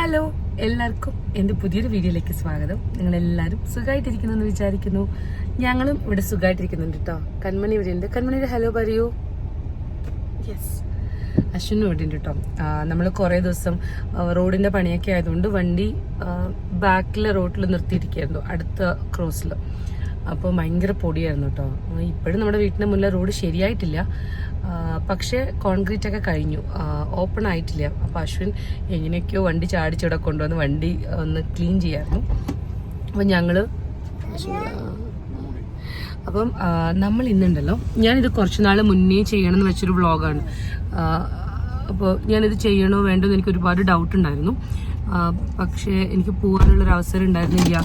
Hello എല്ലാവർക്കും എന്റെ പുതിയൊരു വീഡിയോയിലേക്ക് സ്വാഗതം. നിങ്ങൾ എല്ലാവരും സുഖമായിട്ടിരിക്കുന്നു എന്ന് വിചാരിക്കുന്നു. ഞങ്ങളും ഇവിടെ സുഖമായിട്ടിരിക്കുന്നുണ്ട് കേട്ടോ. കൺമണി ഇവിടെ ഉണ്ട്. കൺമണിയുടെ ഹലോ പറയൂ. യെസ് അശ്വിനും ഇവിടെ ഉണ്ട് കേട്ടോ. നമ്മൾ കുറേ ദിവസം റോഡിന്റെ പണിയൊക്കെ ആയതുകൊണ്ട് വണ്ടി ബാക്കിലെ റോഡിൽ നിർത്തിയിരിക്കുകയായിരുന്നു അടുത്ത ക്രോസിൽ അപ്പോൾ ഭയങ്കര പൊടിയായിരുന്നു കേട്ടോ. ഇപ്പോഴും നമ്മുടെ വീട്ടിന്റെ മുന്നിൽ റോഡ് ശരിയായിട്ടില്ല. പക്ഷേ കോൺക്രീറ്റ് ഒക്കെ കഴിഞ്ഞു ഓപ്പൺ ആയിട്ടില്ല. അപ്പോൾ അശ്വിൻ എങ്ങനെയൊക്കെയോ വണ്ടി ചാടിച്ചിവിടെ കൊണ്ടുവന്ന് വണ്ടി ഒന്ന് ക്ലീൻ ചെയ്യായിരുന്നു. അപ്പം ഞങ്ങൾ അപ്പം നമ്മൾ ഇന്നുണ്ടല്ലോ. ഞാനിത് കുറച്ച് നാൾ മുന്നേ ചെയ്യണമെന്ന് വെച്ചൊരു വ്ളോഗാണ്. അപ്പോൾ ഞാനിത് ചെയ്യണോ വേണ്ടോ എന്ന് എനിക്ക് ഒരുപാട് ഡൗട്ട് ഉണ്ടായിരുന്നു പക്ഷേ എനിക്ക് പോകാനുള്ളൊരു അവസരം ഉണ്ടായിരുന്നില്ല.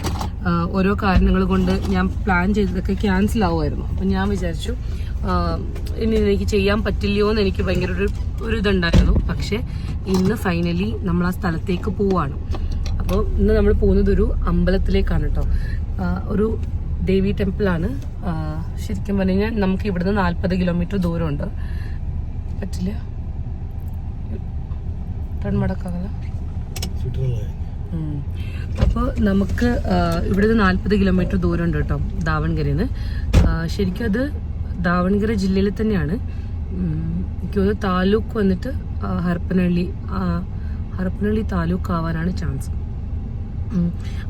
ഓരോ കാരണങ്ങൾ കൊണ്ട് ഞാൻ പ്ലാൻ ചെയ്തതൊക്കെ ക്യാൻസൽ ആവുമായിരുന്നു. അപ്പം ഞാൻ വിചാരിച്ചു ഇനി എനിക്ക് ചെയ്യാൻ പറ്റില്ലയോ എന്ന് എനിക്ക് ഭയങ്കര ഒരു ഒരു ഇതുണ്ടായിരുന്നു പക്ഷേ ഇന്ന് ഫൈനലി നമ്മൾ ആ സ്ഥലത്തേക്ക് പോവാണ്. അപ്പോൾ ഇന്ന് നമ്മൾ പോകുന്നത് ഒരു അമ്പലത്തിലേക്കാണ് കേട്ടോ ഒരു ദേവി ടെമ്പിളാണ് ശരിക്കും പറഞ്ഞു കഴിഞ്ഞാൽ നമുക്ക് ഇവിടുന്ന് നാൽപ്പത് കിലോമീറ്റർ ദൂരമുണ്ട്. പറ്റില്ല? ടൺമടക്കാകല അപ്പോൾ നമുക്ക് ഇവിടെ നിന്ന് നാൽപ്പത് കിലോമീറ്റർ ദൂരമുണ്ട് കേട്ടോ ദാവൺഗരയിൽ നിന്ന് ശരിക്കും അത് ദാവൺഗര ജില്ലയിൽ തന്നെയാണ്. എനിക്ക് താലൂക്ക് വന്നിട്ട് ഹർപ്പനള്ളി ഹർപ്പനള്ളി താലൂക്ക് ആവാനാണ് ചാൻസ്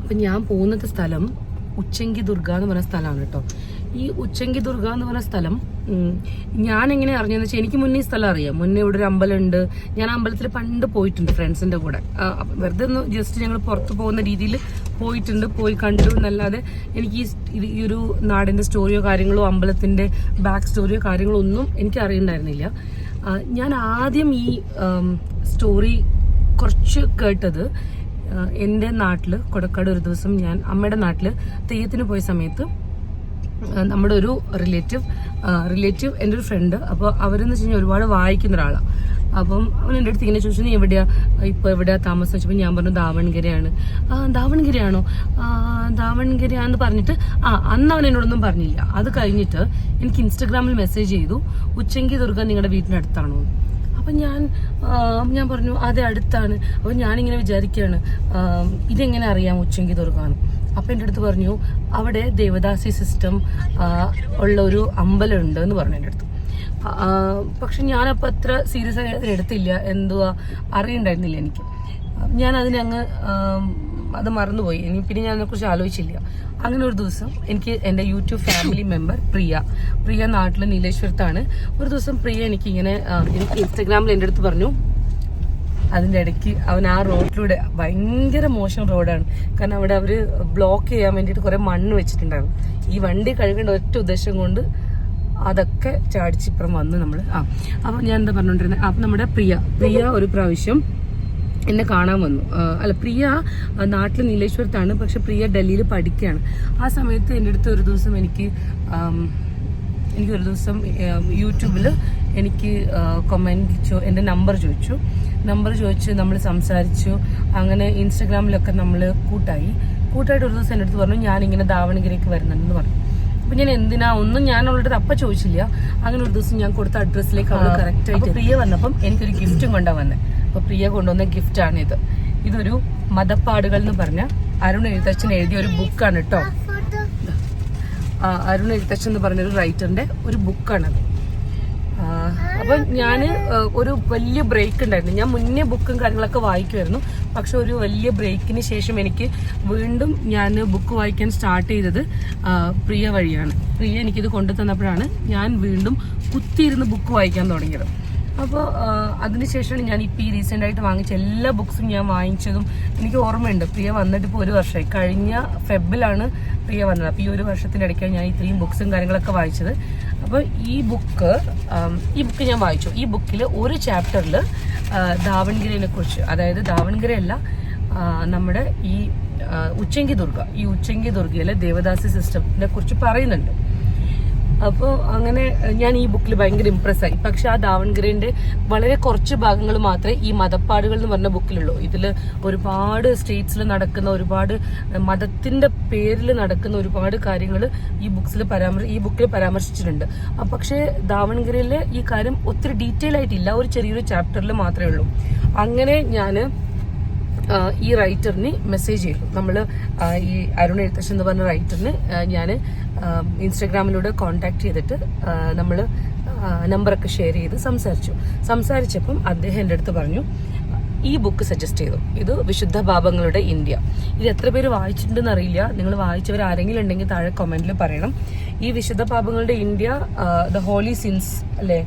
അപ്പം ഞാൻ പോകുന്നത് സ്ഥലം ഉച്ചങ്കി ദുർഗ എന്ന് പറഞ്ഞ സ്ഥലമാണ് കേട്ടോ. ഈ ഉച്ചങ്കി ദുർഗ എന്ന് പറഞ്ഞ സ്ഥലം ഞാൻ എങ്ങനെ അറിഞ്ഞെന്ന് വെച്ചാൽ എനിക്ക് മുന്നേ ഈ സ്ഥലം അറിയാം. മുന്നേ ഇവിടെ ഒരു അമ്പലമുണ്ട്. ഞാൻ അമ്പലത്തിൽ പണ്ട് പോയിട്ടുണ്ട് ഫ്രണ്ട്സിന്റെ കൂടെ. വെറുതെ ഒന്ന് ജസ്റ്റ് ഞങ്ങൾ പുറത്ത് പോകുന്ന രീതിയിൽ പോയിട്ടുണ്ട്. പോയി കണ്ടു എന്നല്ലാതെ എനിക്ക് ഈ ഒരു നാടിന്റെ സ്റ്റോറിയോ കാര്യങ്ങളോ അമ്പലത്തിന്റെ ബാക്ക് സ്റ്റോറിയോ കാര്യങ്ങളോ ഒന്നും എനിക്ക് അറിയണ്ടായിരുന്നില്ല. ഞാൻ ആദ്യം ഈ സ്റ്റോറി കുറച്ച് കേട്ടത് എന്റെ നാട്ടിൽ കൊടക്കാട് ഒരു ദിവസം ഞാൻ അമ്മയുടെ നാട്ടിൽ തെയ്യത്തിന് പോയ സമയത്ത് നമ്മുടെ ഒരു റിലേറ്റീവ് റിലേറ്റീവ് എന്റെ ഒരു ഫ്രണ്ട് അപ്പോൾ അവരെന്ന് വെച്ച് കഴിഞ്ഞാൽ ഒരുപാട് വായിക്കുന്ന ഒരാളാണ് അപ്പം അവൻ എന്റെ അടുത്ത് ഇങ്ങനെ ചോദിച്ചു നീ എവിടെയാ? ഇപ്പോൾ എവിടെയാ താമസം? വെച്ചപ്പോൾ ഞാൻ പറഞ്ഞു ദാവൺഗിരയാണ്. ആ ദാവൺഗിരയാണോ? ആ പറഞ്ഞിട്ട് ആ അന്ന് അവൻ എന്നോടൊന്നും പറഞ്ഞില്ല. അത് കഴിഞ്ഞിട്ട് എനിക്ക് ഇൻസ്റ്റഗ്രാമിൽ മെസ്സേജ് ചെയ്തു ഉച്ചങ്കി ദുർഗ നിങ്ങളുടെ വീടിനടുത്താണോ അടുത്താണോ? അപ്പം ഞാൻ ഞാൻ പറഞ്ഞു അതെ അടുത്താണ്. അപ്പം ഞാനിങ്ങനെ വിചാരിക്കുകയാണ് ഇതെങ്ങനെ അറിയാം ഉച്ചങ്കി ദുർഗാന്ന്. അപ്പൊ എന്റെ അടുത്ത് പറഞ്ഞു അവിടെ ദേവദാസി സിസ്റ്റം ഉള്ള ഒരു അമ്പലം ഉണ്ട് എന്ന് പറഞ്ഞു എന്റെ അടുത്ത്. പക്ഷെ ഞാനപ്പോൾ അത്ര സീരിയസ് ആയി എടുത്തില്ല. എന്തുവാ? അറിയണ്ടായിരുന്നില്ല എനിക്ക്. ഞാൻ അതിനങ്ങ് അത് മറന്നുപോയി. ഇനി പിന്നെ ഞാൻ അതിനെക്കുറിച്ച് ആലോചിച്ചില്ല. അങ്ങനെ ഒരു ദിവസം എനിക്ക് എന്റെ YouTube family member Priya Priya നാട്ടിൽ നീലേശ്വരത്താണ്. ഒരു ദിവസം പ്രിയ എനിക്ക് ഇങ്ങനെ എനിക്ക് ഇൻസ്റ്റഗ്രാമിൽ എന്റെ അടുത്ത് പറഞ്ഞു അതിന്റെ ഇടയ്ക്ക് അവൻ ആ റോഡിലൂടെ ഭയങ്കര മോശം റോഡാണ്. കാരണം അവിടെ അവർ ബ്ലോക്ക് ചെയ്യാൻ വേണ്ടിയിട്ട് കുറേ മണ്ണ് വെച്ചിട്ടുണ്ടായിരുന്നു. ഈ വണ്ടി കഴുകേണ്ട ഒറ്റ ഉദ്ദേശം കൊണ്ട് അതൊക്കെ ചാടിച്ചിപ്പുറം വന്ന് നമ്മൾ ആ അപ്പം ഞാൻ എന്താ പറഞ്ഞുകൊണ്ടിരുന്നത് അപ്പം നമ്മുടെ പ്രിയ പ്രിയ ഒരു പ്രാവശ്യം എന്നെ കാണാൻ വന്നു. അല്ല പ്രിയ നാട്ടിൽ നീലേശ്വരത്താണ് പക്ഷെ പ്രിയ ഡൽഹിയിൽ പഠിക്കുകയാണ് ആ സമയത്ത് എന്റെ അടുത്ത് ഒരു ദിവസം എനിക്ക് എനിക്ക് ഒരു ദിവസം യൂട്യൂബിൽ എനിക്ക് കൊമന്റ് ചോ എന്റെ നമ്പർ ചോദിച്ചു. നമ്പർ ചോദിച്ച് നമ്മൾ സംസാരിച്ചു. അങ്ങനെ ഇൻസ്റ്റഗ്രാമിലൊക്കെ നമ്മൾ കൂട്ടായി. കൂട്ടായിട്ട് ഒരു ദിവസം എന്റെ അടുത്ത് പറഞ്ഞു ഞാനിങ്ങനെ ദാവണഗിരിക്ക് വരുന്നുണ്ടെന്ന് പറഞ്ഞു. അപ്പൊ ഞാൻ എന്തിനാ ഒന്നും ഞാൻ അവളുടെ അപ്പ ചോദിച്ചില്ല. അങ്ങനെ ഒരു ദിവസം ഞാൻ കൊടുത്ത അഡ്രസ്സിലേക്ക് അവൾ കറക്റ്റ് ആയിട്ട് പ്രിയ വന്നപ്പം എനിക്കൊരു ഗിഫ്റ്റും കൊണ്ടാ വന്നത് അപ്പൊ പ്രിയ കൊണ്ടുവന്ന ഗിഫ്റ്റാണിത് ഇത് ഇതൊരു മതപ്പാടുകൾ എന്ന് പറഞ്ഞ അരുൺ എഴുത്തച്ഛൻ എഴുതിയ ഒരു ബുക്കാണ് കേട്ടോ അരുൺ എഴുത്തച്ഛൻ എന്ന് പറഞ്ഞൊരു റൈറ്ററിന്റെ ഒരു ബുക്കാണത് അപ്പൊ ഞാൻ ഒരു വലിയ ബ്രേക്ക് ഉണ്ടായിരുന്നു. ഞാൻ മുന്നേ ബുക്കും കാര്യങ്ങളൊക്കെ വായിക്കുമായിരുന്നു പക്ഷെ ഒരു വലിയ ബ്രേക്കിന് ശേഷം എനിക്ക് വീണ്ടും ഞാൻ ബുക്ക് വായിക്കാൻ സ്റ്റാർട്ട് ചെയ്തത് പ്രിയ വഴിയാണ്. പ്രിയ എനിക്കിത് കൊണ്ടു തന്നപ്പോഴാണ് ഞാൻ വീണ്ടും കുത്തിയിരുന്ന് ബുക്ക് വായിക്കാൻ തുടങ്ങിയത്. അപ്പോൾ അതിനുശേഷമാണ് ഞാൻ ഇപ്പോൾ ഈ റീസെന്റ് ആയിട്ട് വാങ്ങിച്ച എല്ലാ ബുക്സും ഞാൻ വാങ്ങിച്ചതും എനിക്ക് ഓർമ്മയുണ്ട്. പ്രിയ വന്നിട്ട് ഇപ്പോൾ ഒരു വർഷമായി. കഴിഞ്ഞ ഫെബിലാണ് പ്രിയ വന്നത്. അപ്പോൾ ഈ ഒരു വർഷത്തിനിടയ്ക്കാണ് ഞാൻ ഇത്രയും ബുക്സും കാര്യങ്ങളൊക്കെ വായിച്ചത്. അപ്പോൾ ഈ ബുക്ക് ഈ ബുക്ക് ഞാൻ വായിച്ചു. ഈ ബുക്കിൽ ഒരു ചാപ്റ്ററിൽ ദാവൺഗിരിനെ കുറിച്ച്. അതായത് ദാവൺഗിരയല്ല അല്ല നമ്മുടെ ഈ ഉച്ചങ്കി ദുർഗ. ഈ ഉച്ചങ്കി ദുർഗയിലെ ദേവദാസി സിസ്റ്റത്തിനെ കുറിച്ച് പറയുന്നുണ്ട്. അപ്പോൾ അങ്ങനെ ഞാൻ ഈ ബുക്കിൽ ഭയങ്കര ഇമ്പ്രസ് ആയി. പക്ഷെ ആ ദാവൺഗിരേന്റെ വളരെ കുറച്ച് ഭാഗങ്ങൾ മാത്രമേ ഈ മതപ്പാടുകൾ എന്ന് പറഞ്ഞ ബുക്കിലുള്ളൂ ഇതിൽ ഒരുപാട് സ്റ്റേറ്റ്സിൽ നടക്കുന്ന ഒരുപാട് മതത്തിന്റെ പേരിൽ നടക്കുന്ന ഒരുപാട് കാര്യങ്ങൾ ഈ ബുക്സിൽ പരാമർ ഈ ബുക്കിൽ പരാമർശിച്ചിട്ടുണ്ട്. പക്ഷേ ദാവൺഗരയിലെ ഈ കാര്യം ഒത്തിരി ഡീറ്റെയിൽ ആയിട്ടില്ല. ഒരു ചെറിയൊരു ചാപ്റ്ററിൽ മാത്രമേ ഉള്ളൂ. അങ്ങനെ ഞാൻ ഈ റൈറ്ററിന് മെസ്സേജ് ചെയ്തു. നമ്മൾ ഈ അരുൺ എഴുത്തച്ഛൻ എന്ന് പറഞ്ഞ റൈറ്ററിന് ഞാൻ ഇൻസ്റ്റഗ്രാമിലൂടെ കോൺടാക്ട് ചെയ്തിട്ട് നമ്മൾ നമ്പറൊക്കെ ഷെയർ ചെയ്ത് സംസാരിച്ചു. സംസാരിച്ചപ്പം അദ്ദേഹം എന്റെ അടുത്ത് പറഞ്ഞു ഈ ബുക്ക് സജസ്റ്റ് ചെയ്തു. ഇത് വിശുദ്ധ ഭാവങ്ങളുടെ ഇന്ത്യ. ഇത് എത്ര പേര് വായിച്ചിട്ടുണ്ടെന്ന് അറിയില്ല. നിങ്ങൾ വായിച്ചവർ ആരെങ്കിലും ഉണ്ടെങ്കിൽ താഴെ കമന്റിൽ പറയണം. ഈ വിശുദ്ധ പാപങ്ങളുടെ ഇന്ത്യ ദ ഹോളി സിൻസ് അല്ലേ?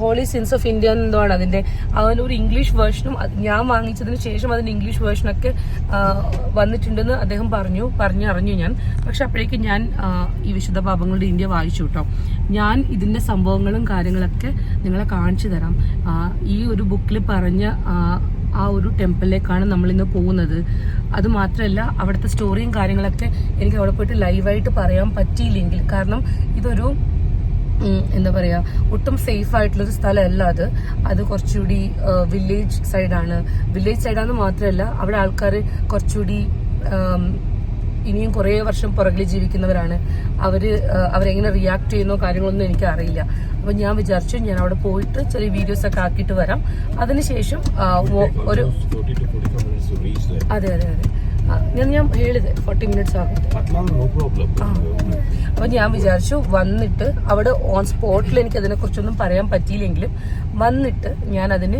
ഹോളി സിൻസ് ഓഫ് ഇന്ത്യ എന്നതാണ് അതിന്റെ അതിലൊരു ഇംഗ്ലീഷ് വേർഷനും ഞാൻ വാങ്ങിച്ചതിന് ശേഷം അതിന്റെ ഇംഗ്ലീഷ് വേർഷനൊക്കെ വന്നിട്ടുണ്ടെന്ന് അദ്ദേഹം പറഞ്ഞു പറഞ്ഞു അറിഞ്ഞു ഞാൻ. പക്ഷെ അപ്പോഴേക്കും ഞാൻ ഈ വിശുദ്ധ പാപങ്ങളുടെ ഇന്ത്യ വായിച്ചു കേട്ടോ ഞാൻ ഇതിന്റെ സംഭവങ്ങളും കാര്യങ്ങളൊക്കെ നിങ്ങളെ കാണിച്ചു തരാം. ഈ ഒരു ബുക്കിൽ പറഞ്ഞ ആ, ഒരു ടെമ്പിളിലേക്കാണ് നമ്മൾ ഇന്ന് പോകുന്നത്. അത് മാത്രമല്ല അവിടുത്തെ സ്റ്റോറിയും കാര്യങ്ങളൊക്കെ എനിക്ക് അവിടെ പോയിട്ട് ലൈവായിട്ട് പറയാൻ പറ്റിയില്ലെങ്കിൽ. കാരണം ഇതൊരു എന്താ പറയാ ഒട്ടും സേഫ് ആയിട്ടുള്ളൊരു സ്ഥലമല്ല അത്. അത് കുറച്ചുകൂടി വില്ലേജ് സൈഡാണ് വില്ലേജ് സൈഡാന്ന് മാത്രമല്ല അവിടെ ആൾക്കാർ കുറച്ചുകൂടി ഇനിയും കുറേ വർഷം പുറകിൽ ജീവിക്കുന്നവരാണ്. അവർ ആ, അവരെങ്ങനെ റിയാക്ട് ചെയ്യുന്നോ കാര്യങ്ങളൊന്നും എനിക്ക് അറിയില്ല അപ്പൊ ഞാൻ വിചാരിച്ചു ഞാൻ അവിടെ പോയിട്ട് ചെറിയ വീഡിയോസ് ഒക്കെ ആക്കിയിട്ട് വരാം. അതിനുശേഷം ഒരു 30 to 45 minutes to reach there. അതെ അതെ അതെ. ഞാൻ ಹೇಳಿത് ഫോർട്ടി മിനിറ്റ്സ് ആകും. അപ്പൊ ഞാൻ വിചാരിച്ചു വന്നിട്ട് അവിടെ ഓൺ സ്പോട്ടിൽ എനിക്ക് അതിനെ കുറിച്ചൊന്നും പറയാൻ പറ്റിയില്ലെങ്കിലും വന്നിട്ട് ഞാൻ അതിന്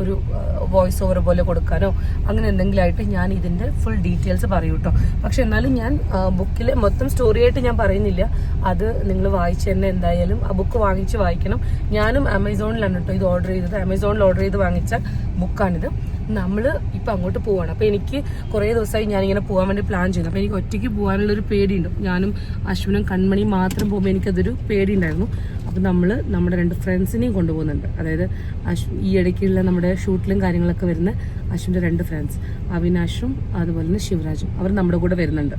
ഒരു വോയിസ് ഓവർ പോലെ കൊടുക്കാനോ അങ്ങനെ എന്തെങ്കിലും ആയിട്ട് ഞാൻ ഇതിന്റെ ഫുൾ ഡീറ്റെയിൽസ് പറയൂ കേട്ടോ പക്ഷെ എന്നാലും ഞാൻ ബുക്കിലെ മൊത്തം സ്റ്റോറി ആയിട്ട് ഞാൻ പറയുന്നില്ല. അത് നിങ്ങൾ വായിച്ച് തന്നെ എന്തായാലും ആ ബുക്ക് വാങ്ങിച്ച് വായിക്കണം. ഞാനും ആമസോണിലാണ് കേട്ടോ ഇത് ഓർഡർ ചെയ്തത്. ആമസോണിൽ ഓർഡർ ചെയ്ത് വാങ്ങിച്ച ബുക്കാണിത് നമ്മൾ ഇപ്പം അങ്ങോട്ട് പോവാണ്. അപ്പോൾ എനിക്ക് കുറേ ദിവസമായി ഞാനിങ്ങനെ പോകാൻ വേണ്ടി പ്ലാൻ ചെയ്യുന്നു അപ്പോൾ എനിക്ക് ഒറ്റയ്ക്ക് പോകാനുള്ളൊരു പേടിയുണ്ട്. ഞാനും അശ്വിനും കൺമണിയും മാത്രം പോകുമ്പോൾ എനിക്കതൊരു പേടിയുണ്ടായിരുന്നു. അപ്പോൾ നമ്മൾ നമ്മുടെ രണ്ട് ഫ്രണ്ട്സിനെയും കൊണ്ടുപോകുന്നുണ്ട്. അതായത് അശ്വ ഈ ഇടയ്ക്കുള്ള നമ്മുടെ ഷൂട്ടിലും കാര്യങ്ങളൊക്കെ വരുന്ന അശ്വിന്റെ രണ്ട് ഫ്രണ്ട്സ് അവിനാഷും അതുപോലെ തന്നെ ശിവരാജും. അവർ നമ്മുടെ കൂടെ വരുന്നുണ്ട്.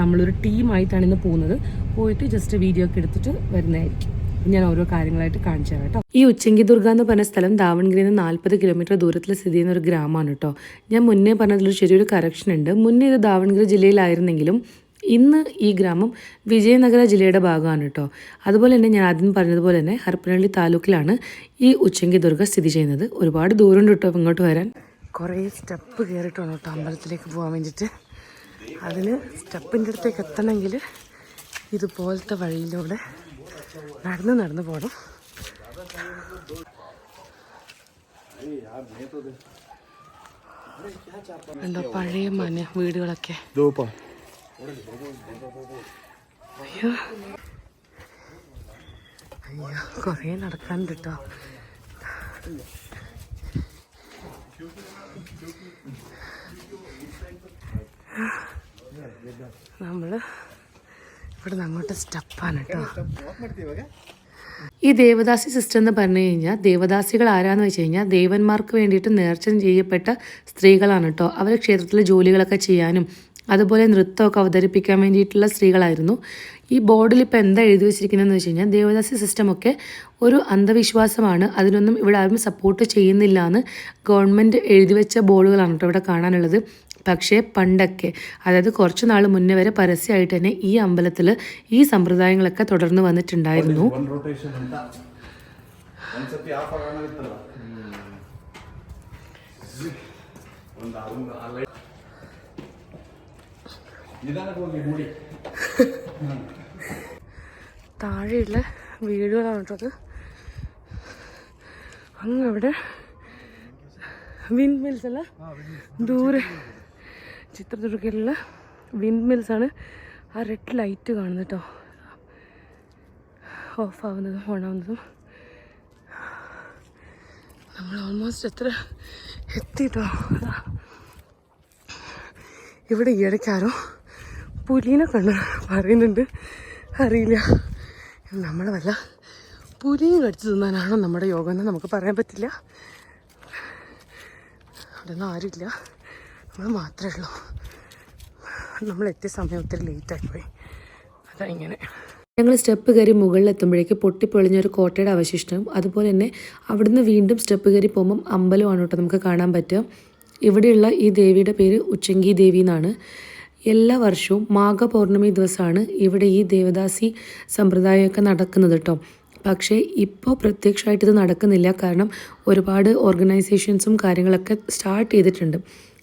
നമ്മളൊരു ടീമായിട്ടാണ് ഇന്ന് പോകുന്നത്. പോയിട്ട് ജസ്റ്റ് വീഡിയോ ഒക്കെ എടുത്തിട്ട് വരുന്നതായിരിക്കും. ഞാൻ ഓരോ കാര്യങ്ങളായിട്ട് കാണിച്ചു തരാം കേട്ടോ. ഈ ഉച്ചങ്കി ദുർഗ എന്ന് പറഞ്ഞ സ്ഥലം ദാവൺഗിരിയിൽ നിന്ന് നാൽപ്പത് കിലോമീറ്റർ ദൂരത്തിൽ സ്ഥിതി ചെയ്യുന്ന ഒരു ഗ്രാമമാണ് കേട്ടോ. ഞാൻ മുന്നേ പറഞ്ഞതിൽ ചെറിയൊരു കറക്ഷൻ ഉണ്ട്. മുന്നേ ഇത് ദാവൺഗിരി ജില്ലയിലായിരുന്നെങ്കിലും ഇന്ന് ഈ ഗ്രാമം വിജയനഗര ജില്ലയുടെ ഭാഗമാണ് കേട്ടോ. അതുപോലെ തന്നെ ഞാൻ ആദ്യം പറഞ്ഞതുപോലെ തന്നെ ഹർപ്പനള്ളി താലൂക്കിലാണ് ഈ ഉച്ചങ്കി ദുർഗ സ്ഥിതി ചെയ്യുന്നത്. ഒരുപാട് ദൂരമുണ്ട് കേട്ടോ ഇങ്ങോട്ട് വരാൻ. കുറേ സ്റ്റെപ്പ് കയറിയിട്ടുണ്ട് കേട്ടോ അമ്പലത്തിലേക്ക് പോകാൻ വേണ്ടിയിട്ട്. അതിന് സ്റ്റെപ്പിന്റെ അടുത്തേക്ക് എത്തണമെങ്കിൽ ഇതുപോലത്തെ വഴിയിലൂടെ നടന്ന് നടന്ന് പോകണം പഴയ മന വീടുകളൊക്കെ. അയ്യോ. അയ്യോ കുറേ നടക്കാനുണ്ട് കേട്ടോ ഇവിടുന്ന് അങ്ങോട്ട് സ്റ്റെപ്പാണ് കേട്ടോ. ഈ ദേവദാസി സിസ്റ്റം എന്ന് പറഞ്ഞു കഴിഞ്ഞാൽ ദേവദാസികൾ ആരാന്ന് വെച്ച് കഴിഞ്ഞാൽ ദേവന്മാർക്ക് വേണ്ടിയിട്ട് നേർച്ച ചെയ്യപ്പെട്ട സ്ത്രീകളാണ് കേട്ടോ. അവർ ക്ഷേത്രത്തിലെ ജോലികളൊക്കെ ചെയ്യാനും അതുപോലെ നൃത്തമൊക്കെ അവതരിപ്പിക്കാൻ വേണ്ടിയിട്ടുള്ള സ്ത്രീകളായിരുന്നു. ഈ ബോർഡിൽ ഇപ്പോൾ എന്താ എഴുതി വെച്ചിരിക്കുന്നതെന്ന് വെച്ച് കഴിഞ്ഞാൽ ദേവദാസി സിസ്റ്റമൊക്കെ ഒരു അന്ധവിശ്വാസമാണ്. അതിനൊന്നും ഇവിടെ ആരും സപ്പോർട്ട് ചെയ്യുന്നില്ല എന്ന് ഗവൺമെന്റ് എഴുതി വെച്ച ബോർഡുകളാണ് കേട്ടോ ഇവിടെ കാണാനുള്ളത്. പക്ഷേ പണ്ടൊക്കെ അതായത് കുറച്ച് നാൾ മുന്നേ വരെ പരസ്യമായിട്ട് തന്നെ ഈ അമ്പലത്തിൽ ഈ സമ്പ്രദായങ്ങളൊക്കെ തുടർന്ന് വന്നിട്ടുണ്ടായിരുന്നു. ಒಂದು താഴെയുള്ള വീടുകളാണ് കേട്ടോ അത്. അങ്ങ് അവിടെ വിൻഡ് മിൽസ് അല്ല ദൂരെ ചിത്രദുർഗയിലുള്ള വിൻഡ് മിൽസ് ആണ് ആ റെഡ് ലൈറ്റ് കാണുന്നത് കേട്ടോ. ഓഫ് ആവുന്നതും ഓൺ ആവുന്നതും. നമ്മൾ ഓൾമോസ്റ്റ് എത്ര എത്തിട്ടോ അതാ. ഇവിടെ ഈ ഇടയ്ക്കാരോ പുലീനെ കണ്ട് പറയുന്നുണ്ട്. അറിയില്ല. നമ്മളെ വല്ല പുലിയും കടിച്ചു തിന്നാനാണോ നമ്മുടെ യോഗം എന്ന് നമുക്ക് പറയാൻ പറ്റില്ല. അവിടെ ഒന്നും ആരുമില്ല. നമ്മൾ മാത്രമേ ഉള്ളൂ. നമ്മൾ എത്തിയ സമയം ഒത്തിരി ലേറ്റായിപ്പോയി അതാ ഇങ്ങനെ. ഞങ്ങൾ സ്റ്റെപ്പ് കയറി മുകളിലെത്തുമ്പോഴേക്ക് പൊട്ടിപ്പൊളിഞ്ഞൊരു കോട്ടയുടെ അവശിഷ്ടം അതുപോലെ തന്നെ അവിടുന്ന് വീണ്ടും സ്റ്റെപ്പ് കയറി പോകുമ്പം അമ്പലമാണ് കേട്ടോ നമുക്ക് കാണാൻ പറ്റുക. ഇവിടെയുള്ള ഈ ദേവിയുടെ പേര് ഉച്ചങ്കി ദേവി എന്നാണ്. എല്ലാ വർഷവും മാഘ പൗർണമി ദിവസമാണ് ഇവിടെ ഈ ദേവദാസി സമ്പ്രദായമൊക്കെ നടക്കുന്നത് കേട്ടോ പക്ഷേ ഇപ്പോൾ പ്രത്യക്ഷമായിട്ട് ഇത് നടക്കുന്നില്ല. കാരണം ഒരുപാട് ഓർഗനൈസേഷൻസും കാര്യങ്ങളൊക്കെ സ്റ്റാർട്ട് ചെയ്തിട്ടുണ്ട്.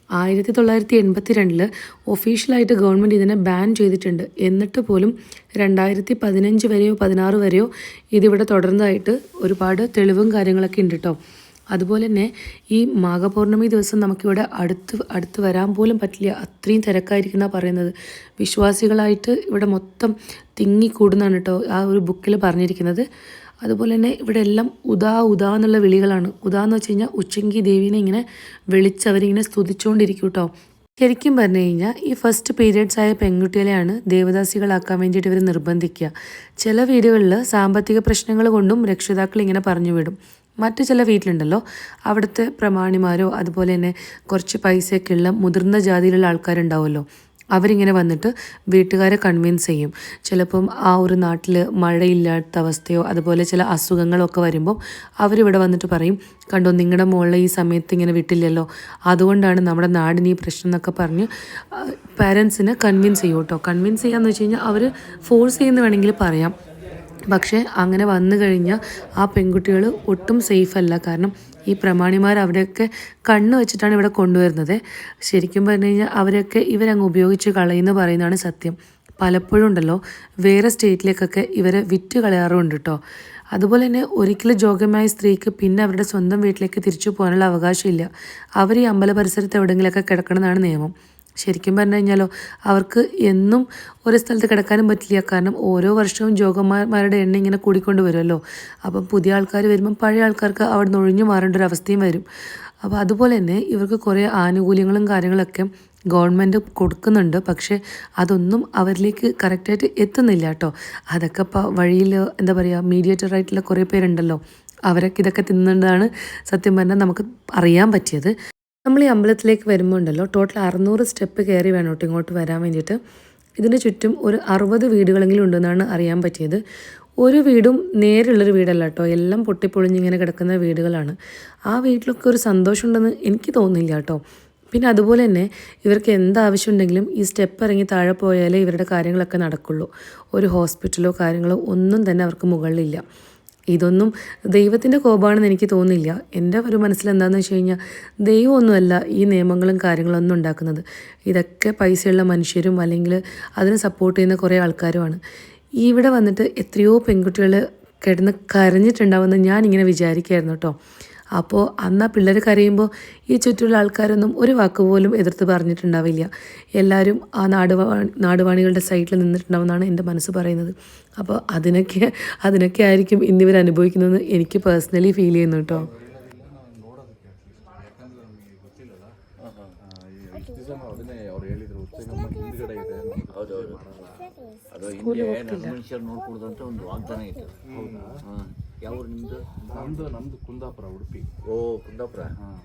ആയിരത്തി തൊള്ളായിരത്തി എൺപത്തി രണ്ടിൽ ഒഫീഷ്യലായിട്ട് ഗവൺമെന്റ് ഇതിനെ ബാൻ ചെയ്തിട്ടുണ്ട്. എന്നിട്ട് പോലും രണ്ടായിരത്തി പതിനഞ്ച് വരെയോ പതിനാറ് വരെയോ ഇതിവിടെ തുടർന്നതായിട്ട് ഒരുപാട് തെളിവും കാര്യങ്ങളൊക്കെ ഉണ്ട് കേട്ടോ അതുപോലെ തന്നെ ഈ മാഘപൗർണമി ദിവസം നമുക്കിവിടെ അടുത്ത് അടുത്ത് വരാൻ പോലും പറ്റില്ല. അത്രയും തിരക്കായിരിക്കുന്ന പറയുന്നത്. വിശ്വാസികളായിട്ട് ഇവിടെ മൊത്തം തിങ്ങിക്കൂടുന്നതാണ് കേട്ടോ ആ ഒരു ബുക്കിൽ പറഞ്ഞിരിക്കുന്നത്. അതുപോലെ തന്നെ ഇവിടെ എല്ലാം ഉദാ ഉദാ എന്നുള്ള വിളികളാണ്. ഉദാ എന്ന് വെച്ച് കഴിഞ്ഞാൽ ഉച്ചങ്കി ദേവീനെ ഇങ്ങനെ വിളിച്ച് അവരിങ്ങനെ സ്തുതിച്ചുകൊണ്ടിരിക്കും കേട്ടോ. ശരിക്കും പറഞ്ഞു കഴിഞ്ഞാൽ ഈ ഫസ്റ്റ് പീരിയഡ്സ് ആയ പെൺകുട്ടികളെയാണ് ദേവദാസികളാക്കാൻ വേണ്ടിയിട്ട് ഇവർ നിർബന്ധിക്കുക. ചില വീടുകളിൽ സാമ്പത്തിക പ്രശ്നങ്ങൾ കൊണ്ടും രക്ഷിതാക്കൾ ഇങ്ങനെ പറഞ്ഞു വിടും. മറ്റു ചില വീട്ടിലുണ്ടല്ലോ. അവിടുത്തെ പ്രമാണിമാരോ അതുപോലെ തന്നെ കുറച്ച് പൈസയൊക്കെ ഉള്ള മുതിർന്ന ജാതിയിലുള്ള ആൾക്കാരുണ്ടാവുമല്ലോ. അവരിങ്ങനെ വന്നിട്ട് വീട്ടുകാരെ കൺവിൻസ് ചെയ്യും. ചിലപ്പം ആ ഒരു നാട്ടിൽ മഴയില്ലാത്ത അവസ്ഥയോ അതുപോലെ ചില അസുഖങ്ങളോ ഒക്കെ വരുമ്പോൾ അവരിവിടെ വന്നിട്ട് പറയും കണ്ടോ നിങ്ങളുടെ മോളെ ഈ സമയത്ത് ഇങ്ങനെ വിട്ടില്ലല്ലോ. അതുകൊണ്ടാണ് നമ്മുടെ നാടിന് ഈ പ്രശ്നം എന്നൊക്കെ പറഞ്ഞ് പാരൻസിനെ കൺവിൻസ് ചെയ്യും കേട്ടോ കൺവിൻസ് ചെയ്യാന്ന് വെച്ച് കഴിഞ്ഞാൽ അവർ ഫോഴ്സ് ചെയ്യുന്ന വേണമെങ്കിൽ പറയാം. പക്ഷേ അങ്ങനെ വന്നു കഴിഞ്ഞാൽ ആ പെൺകുട്ടികൾ ഒട്ടും സേഫ് അല്ല കാരണം ഈ പ്രമാണിമാർ അവിടെയൊക്കെ കണ്ണ് വെച്ചിട്ടാണ് ഇവിടെ കൊണ്ടുവരുന്നത്. ശരിക്കും പറഞ്ഞു കഴിഞ്ഞാൽ അവരൊക്കെ ഇവരങ്ങ് ഉപയോഗിച്ച് കളയുന്നു പറയുന്നതാണ് സത്യം. പലപ്പോഴും ഉണ്ടല്ലോ വേറെ സ്റ്റേറ്റിലേക്കൊക്കെ ഇവരെ വിറ്റ് കളയാറുമുണ്ട് കേട്ടോ. അതുപോലെ തന്നെ ഒരിക്കലും ജോഗ്യമായ സ്ത്രീക്ക് പിന്നെ അവരുടെ സ്വന്തം വീട്ടിലേക്ക് തിരിച്ചു പോകാനുള്ള അവകാശമില്ല. അവർ ഈ അമ്പല പരിസരത്ത് എവിടെയെങ്കിലുമൊക്കെ കിടക്കണമെന്നാണ് നിയമം. ശരിക്കും പറഞ്ഞു കഴിഞ്ഞാലോ അവർക്ക് എന്നും ഒരു സ്ഥലത്ത് കിടക്കാനും പറ്റില്ല. കാരണം ഓരോ വർഷവും ജോഗന്മാരുടെ എണ്ണ ഇങ്ങനെ കൂടിക്കൊണ്ട് വരുമല്ലോ. അപ്പം പുതിയ ആൾക്കാർ വരുമ്പം പഴയ ആൾക്കാർക്ക് അവിടെ നിന്ന് ഒഴിഞ്ഞു മാറേണ്ട ഒരു അവസ്ഥയും വരും. അപ്പോൾ അതുപോലെ തന്നെ ഇവർക്ക് കുറേ ആനുകൂല്യങ്ങളും കാര്യങ്ങളൊക്കെ ഗവൺമെന്റ് കൊടുക്കുന്നുണ്ട്. പക്ഷേ അതൊന്നും അവരിലേക്ക് കറക്റ്റായിട്ട് എത്തുന്നില്ല കേട്ടോ. അതൊക്കെ ഇപ്പോൾ വഴിയിൽ എന്താ പറയുക മീഡിയേറ്റർ ആയിട്ടുള്ള കുറേ പേരുണ്ടല്ലോ. അവരൊക്കെ ഇതൊക്കെ തിന്നുന്നുണ്ടാണ് സത്യം പറഞ്ഞാൽ നമുക്ക് അറിയാൻ പറ്റിയത്. നമ്മൾ ഈ അമ്പലത്തിലേക്ക് വരുമ്പോൾ ഉണ്ടല്ലോ ടോട്ടൽ അറുന്നൂറ് സ്റ്റെപ്പ് കയറി വേണം കേട്ടോ ഇങ്ങോട്ട് വരാൻ വേണ്ടിയിട്ട്. ഇതിന് ചുറ്റും ഒരു അറുപത് വീടുകളെങ്കിലും ഉണ്ടെന്നാണ് അറിയാൻ പറ്റിയത്. ഒരു വീടും നേരെയുള്ളൊരു വീടല്ല കേട്ടോ എല്ലാം പൊട്ടിപ്പൊളിഞ്ഞിങ്ങനെ കിടക്കുന്ന വീടുകളാണ്. ആ വീട്ടിലൊക്കെ ഒരു സന്തോഷമുണ്ടെന്ന് എനിക്ക് തോന്നുന്നില്ല കേട്ടോ. പിന്നെ അതുപോലെ തന്നെ ഇവർക്ക് എന്താവശ്യം ഉണ്ടെങ്കിലും ഈ സ്റ്റെപ്പ് ഇറങ്ങി താഴെ പോയാലേ ഇവരുടെ കാര്യങ്ങളൊക്കെ നടക്കുള്ളൂ. ഒരു ഹോസ്പിറ്റലോ കാര്യങ്ങളോ ഒന്നും തന്നെ അവർക്ക് മുകളിലില്ല. ഇതൊന്നും ദൈവത്തിന്റെ കോപമാണെന്ന് എനിക്ക് തോന്നില്ല എന്റെ ഒരു മനസ്സിൽ എന്താണെന്ന് വെച്ച് കഴിഞ്ഞാൽ ദൈവമൊന്നുമല്ല ഈ നിയമങ്ങളും കാര്യങ്ങളൊന്നും ഉണ്ടാക്കുന്നത്. ഇതൊക്കെ പൈസയുള്ള മനുഷ്യരും അല്ലെങ്കിൽ അതിനെ സപ്പോർട്ട് ചെയ്യുന്ന കുറേ ആൾക്കാരുമാണ്. ഇവിടെ വന്നിട്ട് എത്രയോ പെൺകുട്ടികൾ കിടന്ന് കരഞ്ഞിട്ടുണ്ടാവുമെന്ന് ഞാനിങ്ങനെ വിചാരിക്കായിരുന്നു കേട്ടോ. അപ്പോൾ അന്ന് ആ പിള്ളേർ കരയുമ്പോൾ ഈ ചുറ്റുമുള്ള ആൾക്കാരൊന്നും ഒരു വാക്ക് പോലും എതിർത്ത് പറഞ്ഞിട്ടുണ്ടാവില്ല എല്ലാവരും ആ നാടുവാ നാടുവാണികളുടെ സൈഡിൽ നിന്നിട്ടുണ്ടാവുമെന്നാണ് എൻ്റെ മനസ്സ് പറയുന്നത് അപ്പോൾ അതിനൊക്കെ അതിനൊക്കെ ആയിരിക്കും ഇന്നിവർ അനുഭവിക്കുന്നതെന്ന് എനിക്ക് പേഴ്സണലി ഫീൽ ചെയ്യുന്നു കേട്ടോ ಅದನ್ನೇ ಅವ್ರು ಯಾವ ನಿಮ್ಮದು ನಮ್ಮದು ನಮ್ಮದು ಕುಂದಾಪುರ ಉಡುಪಿ. ಓ ಕುಂದಾಪುರ. ಹಾಂ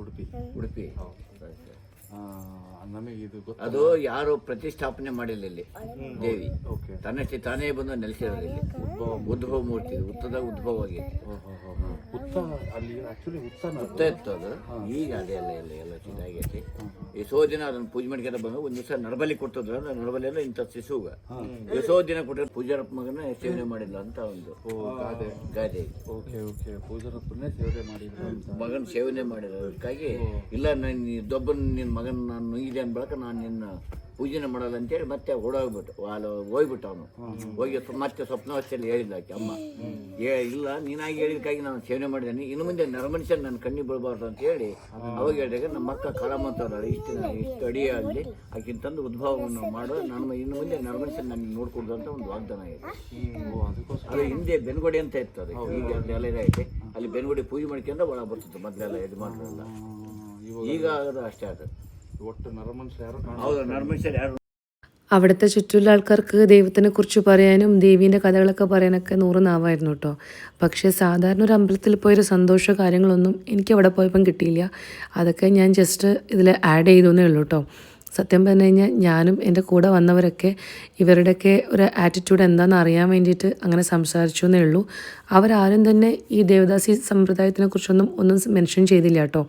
ಉಡುಪಿ. ಉಡುಪಿ. ಅದು ಯಾರು ಪ್ರತಿಷ್ಠಾಪನೆ ಮಾಡಿಲ್ಲ ಇಲ್ಲಿ ದೇವಿ. ತನ್ನಷ್ಟೇ ತಾನೇ ಬಂದು ನೆಲೆಸಿರೋದು ಇಲ್ಲಿ. ಉದ್ಭವ ಮೂರ್ತಿ. ಉತ್ತದ ಉದ್ಭವ ಆಗೈತೆ ಉತ್ತ ಇತ್ತು ಅದು ಈಗ ಅದೇ ಅಲ್ಲ ಎಲ್ಲ ಎಲ್ಲ ಇದಾಗೈತಿ ಎಷ್ಟೋ ದಿನ ಅದನ್ನ ಪೂಜೆ ಮಾಡ್ಕೊಂಡ ಬಂದು ಒಂದ್ ದಿವಸ ನಡಬಲಿ ಕೊಡ್ತದ್ರ. ನಡಬಲಿ ಅಂದ್ರೆ ಇಂಥ ಶಿಶುಗ. ಎಷ್ಟೋ ದಿನ ಕೊಟ್ಟರೆ ಪೂಜಾರಪ್ಪ ಮಗನ ಸೇವನೆ ಮಾಡಿಲ್ಲ ಅಂತ ಒಂದು ಗಾದೆ. ಗಾದೆ ಓಕೆ ಓಕೆ. ಪೂಜಾರಪ್ಪನೇ ಸೇವೆ ಮಾಡಿದ್ರು ಮಗನ ಸೇವನೆ ಮಾಡಿರೋದಕ್ಕಾಗಿ ಇಲ್ಲ ನಾನು ದೊಬ್ಬನ ನಿನ್ನ ಮಗನ ನಾನು ನುಯ್ದೆ ಅಂದ ಬಳಕ ನಾನು ನಿನ್ನ ಪೂಜೆನೆ ಮಾಡಲ್ಲ ಅಂತೇಳಿ ಮತ್ತೆ ಓಡೋಗ್ಬಿಟ್ಟು ಅಲ್ಲಿ ಹೋಗ್ಬಿಟ್ಟು ಅವನು. ಹೋಗಿ ಮತ್ತೆ ಮತ್ತೆ ಸ್ವಪ್ನವಸ್ಥೆಯಲ್ಲಿ ಹೇಳಿದ್ದ ಆಕೆ ಅಮ್ಮ. ಏ ಇಲ್ಲ ನೀನಾಗಿ ಹೇಳಿದಕ್ಕಾಗಿ ನಾನು ಸೇವನೆ ಮಾಡಿದ್ದೇನೆ ಇನ್ನು ಮುಂದೆ ನರಮನುಷ್ಯ ನನ್ನ ಕಣ್ಣಿ ಬೀಳಬಾರ್ದು ಅಂತ ಹೇಳಿ ಅವಾಗ ಹೇಳಿದಾಗ ನಮ್ಮ ಅಕ್ಕ ಕಾಳಮ್ಮತ್ತವ್ರಲ್ಲ ಇಷ್ಟು ಇಷ್ಟು ಅಡಿ ಅಲ್ಲಿ ಆಕಿನ ತಂದು ಉದ್ಭವವನ್ನು ಮಾಡು ನಾನು ಇನ್ನು ಮುಂದೆ ನರಮನುಷ್ಯನ ನನಗೆ ನೋಡ್ಕೊಡ್ದು ಅಂತ ಒಂದು ವಾಗ್ದಾನ ಇದೆ. ಓ ಅದಕ್ಕೋಸ್ಕರ. ಅದು ಹಿಂದೆ ಬೆನ್ಗುಡಿ ಅಂತ ಇತ್ತು ಅದು. ಈಗ ಅದೆಲ್ಲ ಐತೆ. ಅಲ್ಲಿ ಬೆನ್ಗುಡಿ ಪೂಜೆ ಮಾಡ್ಕೊಂಡು ಒಳಗೆ ಬರ್ತಿತ್ತು ಮೊದಲೆಲ್ಲ ಇದು ಮಾಡ್ರಲ್ಲ ಇವಾಗ ಈಗ ಅದು ಅಷ್ಟೇ ಅದು. ಒಟ್ಟು ನರಮನುಷ್ಯ ಯಾರು ಕಾಣ ಹೌದು ನರ್ಮನುಷ್ಯರು ಯಾರು അവിടുത്തെ ചുറ്റുമുള്ള ആൾക്കാർക്ക് ദൈവത്തിനെ കുറിച്ച് പറയാനും ദേവീൻ്റെ കഥകളൊക്കെ പറയാനൊക്കെ നൂറ് നാവായിരുന്നു കേട്ടോ പക്ഷേ സാധാരണ ഒരു അമ്പലത്തിൽ പോയൊരു സന്തോഷ കാര്യങ്ങളൊന്നും എനിക്ക് അവിടെ പോയപ്പം കിട്ടിയില്ല അതൊക്കെ ഞാൻ ജസ്റ്റ് ഇതിൽ ആഡ് ചെയ്തെന്നേ ഉള്ളൂ കേട്ടോ സത്യം പറഞ്ഞു കഴിഞ്ഞാൽ ഞാനും എൻ്റെ കൂടെ വന്നവരൊക്കെ ഇവരുടെയൊക്കെ ഒരു ആറ്റിറ്റ്യൂഡ് എന്താണെന്ന് അറിയാൻ വേണ്ടിയിട്ട് അങ്ങനെ സംസാരിച്ചു എന്നേ ഉള്ളൂ അവരാരും തന്നെ ഈ ദേവദാസി സമ്പ്രദായത്തിനെ കുറിച്ചൊന്നും ഒന്നും മെൻഷൻ ചെയ്തില്ല കേട്ടോ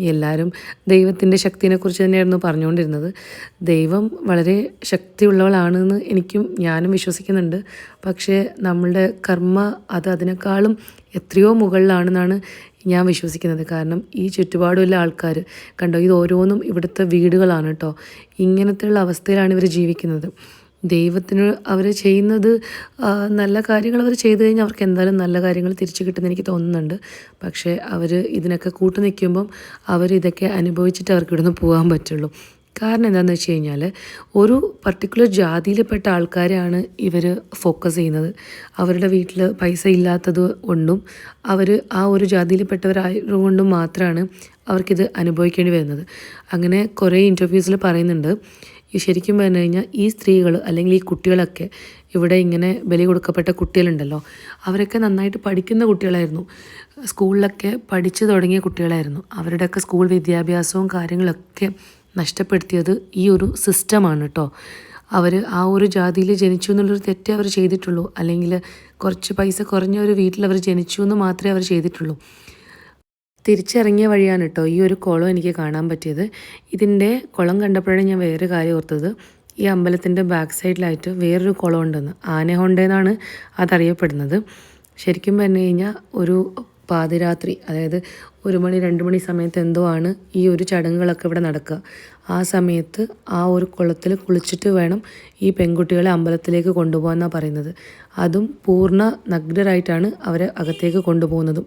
എല്ലാവരും ദൈവത്തിന്റെ ശക്തിനെക്കുറിച്ച് തന്നെയായിരുന്നു പറഞ്ഞുകൊണ്ടിരുന്നത്. ദൈവം വളരെ ശക്തിയുള്ളവളാണെന്ന് എനിക്കും ഞാനും വിശ്വസിക്കുന്നുണ്ട്. പക്ഷേ നമ്മളുടെ കർമ്മ അത് അതിനേക്കാളും എത്രയോ മുകളിലാണെന്നാണ് ഞാൻ വിശ്വസിക്കുന്നത്. കാരണം ഈ ചുറ്റുപാടുമുള്ള ആൾക്കാർ കണ്ടോ ഇത് ഓരോന്നും ഇവിടുത്തെ വീടുകളാണ് കേട്ടോ. ഇങ്ങനത്തെയുള്ള അവസ്ഥയിലാണ് ഇവർ ജീവിക്കുന്നത്. ദൈവത്തിന് അവർ ചെയ്യുന്നത് നല്ല കാര്യങ്ങൾ അവർ ചെയ്തു കഴിഞ്ഞാൽ അവർക്ക് എന്തായാലും നല്ല കാര്യങ്ങൾ തിരിച്ചു കിട്ടുമെന്ന് എനിക്ക് തോന്നുന്നുണ്ട്. പക്ഷേ അവർ ഇതിനൊക്കെ കൂട്ടു നിൽക്കുമ്പം അവർ ഇതൊക്കെ അനുഭവിച്ചിട്ട് അവർക്ക് ഇവിടുന്ന് പോകാൻ പറ്റുള്ളൂ. കാരണം എന്താണെന്ന് വെച്ച് കഴിഞ്ഞാൽ ഒരു പർട്ടിക്കുലർ ജാതിയിൽപ്പെട്ട ആൾക്കാരെയാണ് ഇവർ ഫോക്കസ് ചെയ്യുന്നത്. അവരുടെ വീട്ടിൽ പൈസ ഇല്ലാത്തത് കൊണ്ടും അവർ ആ ഒരു ജാതിയിൽപ്പെട്ടവരായതുകൊണ്ടും മാത്രമാണ് അവർക്കിത് അനുഭവിക്കേണ്ടി വരുന്നത്. അങ്ങനെ കുറേ ഇന്റർവ്യൂസിൽ പറയുന്നുണ്ട് ശരിക്കും പറഞ്ഞു കഴിഞ്ഞാൽ ഈ സ്ത്രീകൾ അല്ലെങ്കിൽ ഈ കുട്ടികളൊക്കെ ഇവിടെ ഇങ്ങനെ ബലി കൊടുക്കപ്പെട്ട കുട്ടികളുണ്ടല്ലോ. അവരൊക്കെ നന്നായിട്ട് പഠിക്കുന്ന കുട്ടികളായിരുന്നു. സ്കൂളിലൊക്കെ പഠിച്ചു തുടങ്ങിയ കുട്ടികളായിരുന്നു. അവരുടെയൊക്കെ സ്കൂൾ വിദ്യാഭ്യാസവും കാര്യങ്ങളൊക്കെ നഷ്ടപ്പെടുത്തിയത് ഈ ഒരു സിസ്റ്റമാണ് കേട്ടോ. അവർ ആ ഒരു ജാതിയിൽ ജനിച്ചു എന്നുള്ളൊരു തെറ്റേ അവർ ചെയ്തിട്ടുള്ളൂ. അല്ലെങ്കിൽ കുറച്ച് പൈസ കുറഞ്ഞ ഒരു വീട്ടിൽ അവർ ജനിച്ചു എന്ന് മാത്രമേ അവർ ചെയ്തിട്ടുള്ളൂ. തിരിച്ചിറങ്ങിയ വഴിയാണ് കേട്ടോ ഈ ഒരു കുളം എനിക്ക് കാണാൻ പറ്റിയത്. ഇതിന്റെ കുളം കണ്ടപ്പോഴാണ് ഞാൻ വേറെ കാര്യം ഓർത്തത്. ഈ അമ്പലത്തിന്റെ ബാക്ക് സൈഡിലായിട്ട് വേറൊരു കുളം ഉണ്ടെന്ന്. ആനഹൊണ്ട എന്നാണ് അതറിയപ്പെടുന്നത്. ശരിക്കും പറഞ്ഞു കഴിഞ്ഞാൽ ഒരു പാതിരാത്രി അതായത് ഒരു മണി രണ്ട് മണി സമയത്ത് എന്തോ ആണ് ഈ ഒരു ചടങ്ങുകളൊക്കെ ഇവിടെ നടക്കുക. ആ സമയത്ത് ആ ഒരു കുളത്തിൽ കുളിച്ചിട്ട് വേണം ഈ പെൺകുട്ടികളെ അമ്പലത്തിലേക്ക് കൊണ്ടുപോകാമെന്നാണ് പറയുന്നത്. അതും പൂർണ നഗ്നരായിട്ടാണ് അവരെ അകത്തേക്ക് കൊണ്ടുപോകുന്നതും.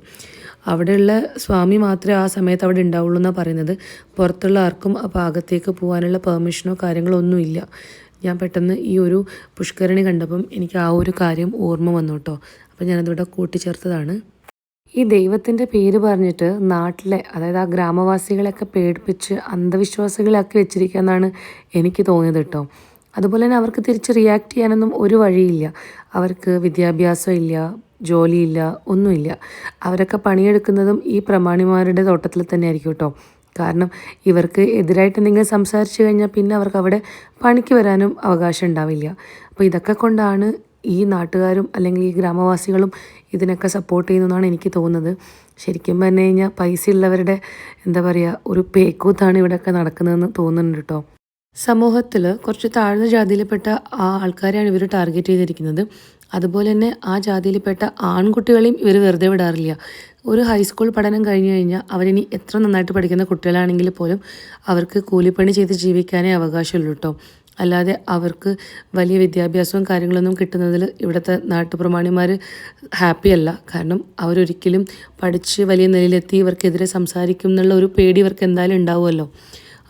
അവിടെയുള്ള സ്വാമി മാത്രമേ ആ സമയത്ത് അവിടെ ഉണ്ടാവുള്ളൂ എന്നാണ് പറയുന്നത്. പുറത്തുള്ള ആർക്കും ആ ഭാഗത്തേക്ക് പോകാനുള്ള പെർമിഷനോ കാര്യങ്ങളോ ഒന്നുമില്ല. ഞാൻ പെട്ടെന്ന് ഈ ഒരു പുഷ്കരണി കണ്ടപ്പം എനിക്ക് ആ ഒരു കാര്യം ഓർമ്മ വന്നു കേട്ടോ. അപ്പം ഞാനതിവിടെ കൂട്ടിച്ചേർത്തതാണ്. ഈ ദൈവത്തിന്റെ പേര് പറഞ്ഞിട്ട് നാട്ടിലെ അതായത് ആ ഗ്രാമവാസികളെയൊക്കെ പേടിപ്പിച്ച് അന്ധവിശ്വാസികളാക്കി വെച്ചിരിക്കുക എന്നാണ് എനിക്ക് തോന്നിയത് കേട്ടോ. അതുപോലെ തന്നെ അവർക്ക് തിരിച്ച് റിയാക്ട് ചെയ്യാനൊന്നും ഒരു വഴിയില്ല. അവർക്ക് വിദ്യാഭ്യാസം ഇല്ല ജോലിയില്ല ഒന്നുമില്ല. അവരൊക്കെ പണിയെടുക്കുന്നതും ഈ പ്രമാണിമാരുടെ തോട്ടത്തിൽ തന്നെ ആയിരിക്കും കേട്ടോ. കാരണം ഇവർക്ക് എതിരായിട്ട് എന്തെങ്കിലും സംസാരിച്ചു കഴിഞ്ഞാൽ പിന്നെ അവർക്ക് അവിടെ പണിക്ക് വരാനും അവകാശം ഉണ്ടാവില്ല. അപ്പോൾ ഇതൊക്കെ കൊണ്ടാണ് ഈ നാട്ടുകാരും അല്ലെങ്കിൽ ഈ ഗ്രാമവാസികളും ഇതിനൊക്കെ സപ്പോർട്ട് ചെയ്യുന്നതാണ് എനിക്ക് തോന്നുന്നത്. ശരിക്കും പറഞ്ഞു കഴിഞ്ഞാൽ പൈസ ഉള്ളവരുടെ എന്താ പറയുക ഒരു പേക്കൂത്താണ് ഇവിടെയൊക്കെ നടക്കുന്നതെന്ന് തോന്നുന്നുണ്ട് കേട്ടോ. സമൂഹത്തിൽ കുറച്ച് താഴ്ന്ന ജാതിയിൽപ്പെട്ട ആ ആൾക്കാരെയാണ് ഇവർ ടാർഗറ്റ് ചെയ്തിരിക്കുന്നത്. അതുപോലെ തന്നെ ആ ജാതിയിൽപ്പെട്ട ആൺകുട്ടികളെയും ഇവർ വെറുതെ വിടാറില്ല. ഒരു ഹൈസ്കൂൾ പഠനം കഴിഞ്ഞു കഴിഞ്ഞാൽ അവരിനി എത്ര നന്നായിട്ട് പഠിക്കുന്ന കുട്ടികളാണെങ്കിൽ പോലും അവർക്ക് കൂലിപ്പണി ചെയ്ത് ജീവിക്കാനേ അവകാശമുള്ളൂ കേട്ടോ അല്ലാതെ അവർക്ക് വലിയ വിദ്യാഭ്യാസവും കാര്യങ്ങളൊന്നും കിട്ടുന്നതിൽ ഇവിടുത്തെ നാട്ടുപ്രമാണിമാർ ഹാപ്പിയല്ല കാരണം അവരൊരിക്കലും പഠിച്ച് വലിയ നിലയിലെത്തി ഇവർക്കെതിരെ സംസാരിക്കും എന്നുള്ള ഒരു പേടി ഇവർക്ക് എന്തായാലും ഉണ്ടാവുമല്ലോ.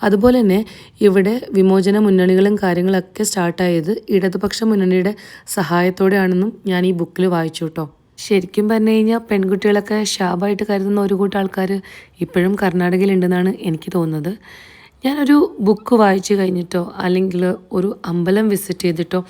അതുപോലെ തന്നെ ഇവിടെ വിമോചന മുന്നണികളും കാര്യങ്ങളൊക്കെ സ്റ്റാർട്ടായത് ഇടതുപക്ഷ മുന്നണിയുടെ സഹായത്തോടെയാണെന്നും ഞാൻ ഈ ബുക്കിൽ വായിച്ചു കേട്ടോ. ശരിക്കും പറഞ്ഞു കഴിഞ്ഞാൽ പെൺകുട്ടികളൊക്കെ ശാപമായിട്ട് കരുതുന്ന ഒരു കൂട്ടം ആൾക്കാർ ഇപ്പോഴും കർണാടകയിലുണ്ടെന്നാണ് എനിക്ക് തോന്നുന്നത്. ഞാനൊരു ബുക്ക് വായിച്ചു കഴിഞ്ഞിട്ടോ അല്ലെങ്കിൽ ഒരു അമ്പലം വിസിറ്റ് ചെയ്തിട്ടോ